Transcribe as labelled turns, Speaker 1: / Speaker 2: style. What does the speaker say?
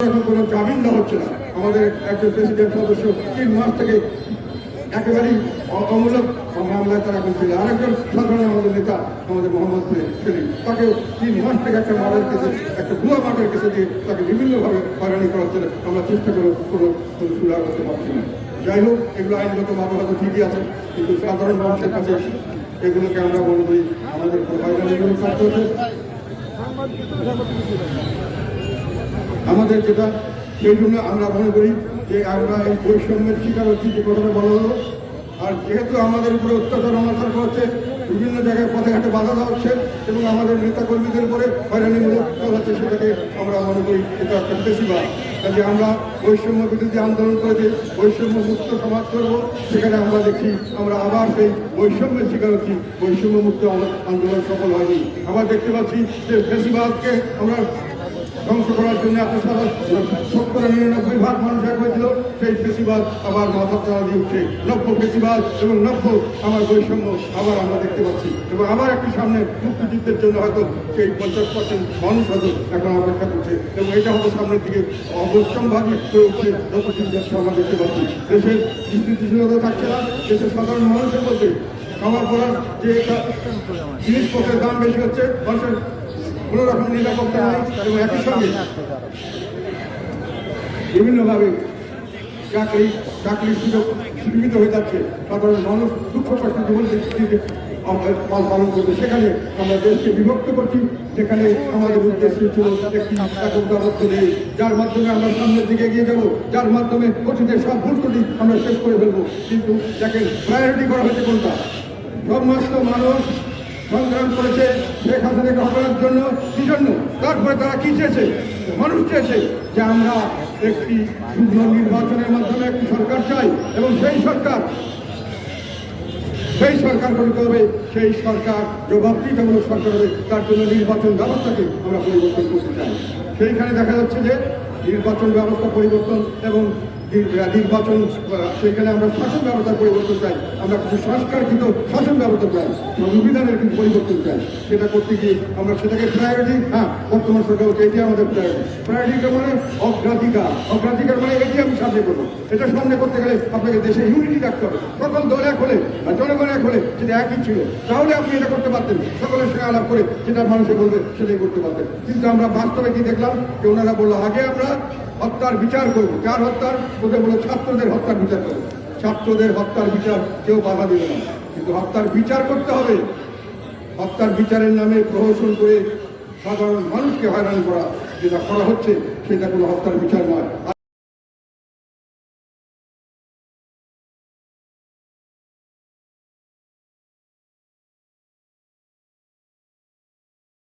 Speaker 1: এখন কোনো জামিন দেওয়া হচ্ছে না। আমাদের একজন প্রেসিডেন্ট সদস্য তিন মাস থেকে একেবারেই অমূলক মামলায় তারা করছিল আরেকজন সাধারণ আমাদের নেতা, আমাদের মোহাম্মদ সেলিম তাকে তিন মাস থেকে একটা মার্ডার কেসে, একটা ভুয়া মার্ডার কেসে দিয়ে তাকে বিভিন্নভাবে হয়রানি করা হচ্ছে আমরা চেষ্টা করে কোনো সুরাহ করতে পারছি না। যাই হোক, এগুলো আইনগতভাবে হয়তো ঠিকই আছে, কিন্তু সাধারণ মানুষের কাছে এগুলোকে আমরা করি আমাদের হয়রানিগুলো করতে হচ্ছে আমাদের যেটা, সেই জন্য আমরা মনে করি যে আমরা এই বৈষম্যের শিকার হচ্ছি, যে কথাটা বলা হলো। আর যেহেতু আমাদের উপরে অত্যাচার, অনাচার হচ্ছে বিভিন্ন জায়গায় পথে ঘাটে বাধা দেওয়া হচ্ছে এবং আমাদের নেতা কর্মীদের উপরে হয়রানিমূলক হচ্ছে, সেটাকে আমরা মনে করি এটা একটা বেশিরভাগ কাজে আমরা বৈষম্য বিরোধী আন্দোলন করে যে বৈষম্য মুক্ত সমাজ করব, সেখানে আমরা দেখি আমরা আবার সেই বৈষম্যের শিকার হচ্ছি। বৈষম্য মুক্ত আন্দোলন সফল হয়নি। আবার দেখতে পাচ্ছি যে বেশিরভাগকে আমরা ধ্বংস করার জন্য এত সত্তর নিরানব্বই ভাগ মানুষ এক হয়েছিল, সেই ফেসিবাদ আবার মাথা চালা দিয়ে নব্য ফেসিবাদ এবং নব্য আমার বৈষম্য আবার আমরা দেখতে পাচ্ছি। এবং আবার একটি সামনে মুক্তিযুদ্ধের জন্য হয়তো সেই পঞ্চাশ পার্সেন্ট মানুষ হয়তো এখন অপেক্ষা করছে। এবং এটা হয়তো সামনের দিকে অবশ্যম্ভাবী হয়ে উঠছে যত আমরা দেখতে পাচ্ছি। দেশের স্থিতিশীলতা থাকছে না, দেশের সাধারণ মানুষের মধ্যে খাবার পড়ার যে একটা জিনিসপত্রের দাম বেশি হচ্ছে, মানুষের কোনো রকম নিরাপত্তা নেই এবং একই সঙ্গে বিভিন্নভাবে চাকরি, চাকরির সুযোগ সীমিত হয়ে যাচ্ছে সাধারণ মানুষ দুঃখ কষ্ট জীবন পাল পালন করবে সেখানে আমরা দেশকে বিভক্ত করছি সেখানে আমাদের উদ্দেশ্য ছিল একটি একতাবদ্ধ নেই যার মাধ্যমে আমরা সামনের দিকে এগিয়ে যাব, যার মাধ্যমে অতীতের সব ভুল আমরা শেষ করে ফেলব। কিন্তু দেখেন প্রায়োরিটি করা হয়েছে কোনটা? সমস্ত মানুষ সংগ্রাম করেছে শেখ হাসিনাকে হটানোর জন্য, কি জন্য? তারপরে তারা কি চেয়েছে? মানুষ চেয়েছে যে আমরা একটি শুদ্ধ নির্বাচনের মাধ্যমে একটি সরকার চাই এবং সেই সরকার সেই সরকার গঠিত হবে সেই সরকার জবাবদিহিতামূলক সরকার হবে, তার জন্য নির্বাচন ব্যবস্থাকে আমরা পরিবর্তন করতে চাই। সেইখানে দেখা যাচ্ছে যে নির্বাচন ব্যবস্থা পরিবর্তন এবং নির্বাচন সেখানে আমরা শাসন ব্যবস্থা পরিবর্তন চাই। আমরা কিছু সংস্কারকৃত শাসন ব্যবস্থা চাই। সংবিধানের কিন্তু পরিবর্তন চাই। সেটা করতে গিয়ে আমরা সেটাকে প্রায়োরিটি হ্যাঁ বর্তমান সরকার হচ্ছে এটি আমাদের প্রায়োরিটি প্রায়োরিটিটা মানে অগ্রাধিকার। অগ্রাধিকার মানে এটি আমি সামনে করব। এটা সামনে করতে গেলে আপনাকে দেশে ইউনিটি রাখতে হবে। সকল দল এক হলে জনগণ সেটা একই ছিল। তাহলে আপনি এটা করতে পারতেন। সকলের সঙ্গে আলাপ করে যেটা মানুষে বলবে সেটাই করতে পারতেন। কিন্তু আমরা বাস্তবে কি দেখলাম যে ওনারা বলল, আগে আমরা হত্যার বিচার করব। কার হত্যার? ওদের ছাত্রদের হত্যার বিচার করব। ছাত্রদের হত্যার বিচার কেউ বাধা দেবে না। কিন্তু হত্যার বিচার করতে হবে। হত্যার বিচারের নামে প্রহসন করে সাধারণ মানুষকে হয়রানি করা যেটা করা হচ্ছে, সেটা কোনো হত্যার বিচার নয়।